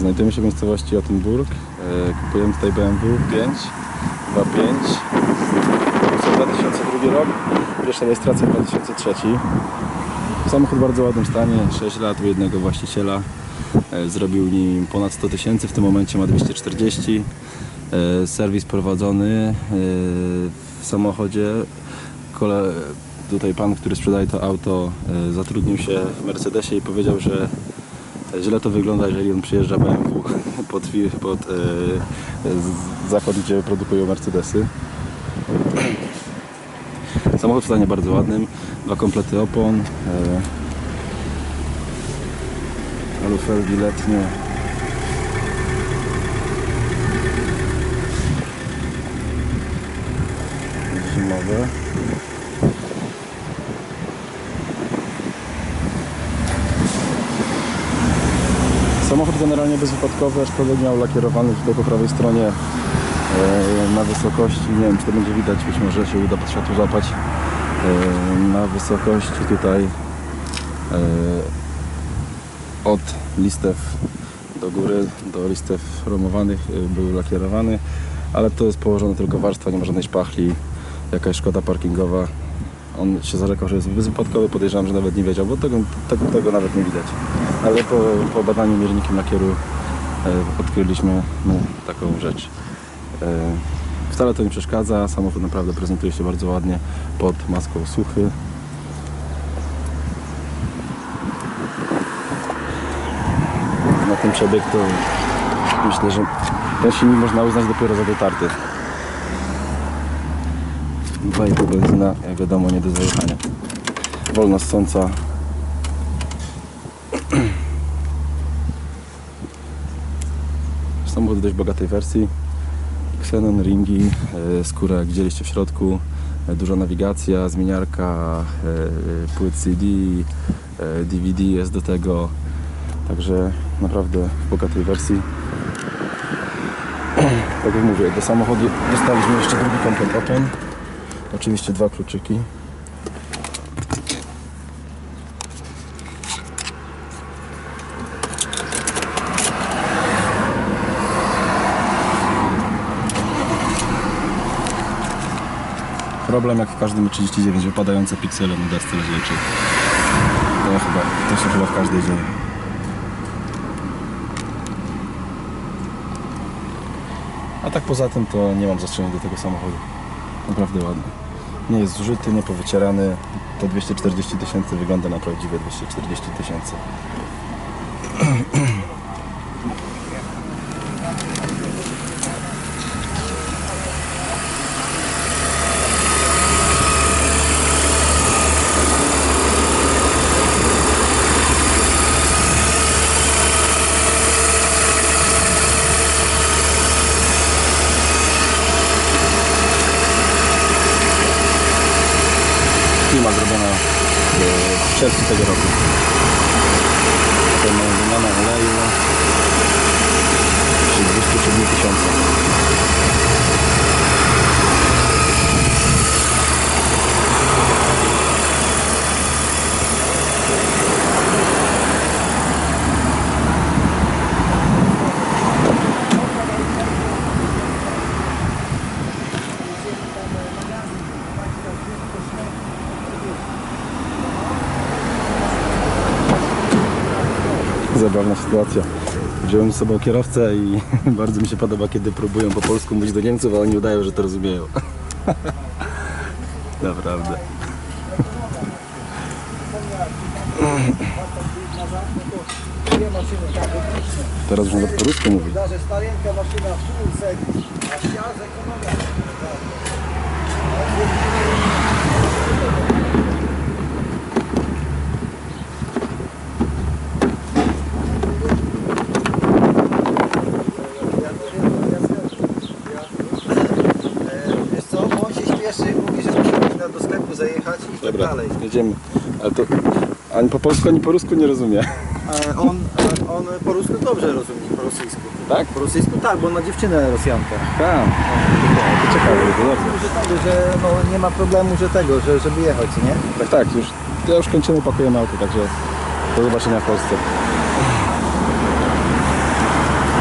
Znajdujemy się w miejscowości Ottenburg. E, Kupujemy tutaj BMW 5, 2.5. 2002 rok, pierwsza rejestracja 2003. Samochód w bardzo ładnym stanie, 6 lat u jednego właściciela. E, Zrobił nim ponad 100 tysięcy, w tym momencie ma 240. E, Serwis prowadzony w samochodzie. Tutaj pan, który sprzedaje to auto, zatrudnił się w Mercedesie i powiedział, że źle to wygląda, jeżeli on przyjeżdża BMW pod, pod e, zakład, gdzie produkują Mercedesy. Samochód w stanie bardzo ładnym, dwa komplety opon, e, alufelgi letnie. Zimowe. Samochód generalnie bezwypadkowy, aczkolwiek miał lakierowany tutaj po prawej stronie e, na wysokości, nie wiem czy to będzie widać, być może się uda pod światło złapać, e, na wysokości tutaj e, od listew do góry, do listew chromowanych e, był lakierowany, ale to jest położone tylko warstwa, nie ma żadnej szpachli, jakaś szkoda parkingowa. On się zarzekał, że jest bezwypadkowy, podejrzewam, że nawet nie wiedział, bo tego, tego, tego nawet nie widać. Ale po, po badaniu miernikiem lakieru e, odkryliśmy no, taką rzecz. E, wcale to nie przeszkadza, samochód naprawdę prezentuje się bardzo ładnie pod maską suchy. Na ten przebieg to myślę, że ten silnik można uznać dopiero za dotarty. 2,5 benzyna, jak wiadomo, nie do zajechania. Wolna ssąca. Samochód w dość bogatej wersji. Xenon, ringi, e, skóra widzieliście w środku. E, Duża nawigacja, zmieniarka, e, płyt CD, DVD jest do tego. Także naprawdę w bogatej wersji. Tak jak mówię, do samochodu dostaliśmy jeszcze drugi komplet opon. Oczywiście dwa kluczyki. Problem jak w każdym 39, wypadające piksele na desce rozdzielczej. To chyba, to się chyba w każdej dzieje. A tak poza tym to nie mam zastrzeżeń do tego samochodu. Naprawdę ładny. Nie jest zużyty, nie powycierany. To 240 tysięcy wygląda na prawdziwe 240 tysięcy. Klima zrobiona e, w czerwcu tego roku. Tutaj mamy wymianę oleju. Przy 207 tysiącach. Zabawna sytuacja. Wziąłem z sobą kierowcę i bardzo mi się podoba, kiedy próbują po polsku mówić do Niemców, ale oni udają, że to rozumieją. Naprawdę. Teraz już nawet po rusku mówi. maszyna, tak Dobra, dalej. jedziemy. Ale to ani po polsku, ani po rusku nie rozumie. E, On, e, on po rusku dobrze rozumie, po rosyjsku. Tak? Po rosyjsku tak, bo on ma dziewczynę Rosjankę. Tak. To ciekawe, to dobrze. Że, tego, że no, nie ma problemu, że tego, że, żeby jechać, nie? Tak, tak, już, ja już kończymy, pakujemy auto, także do zobaczenia w Polsce.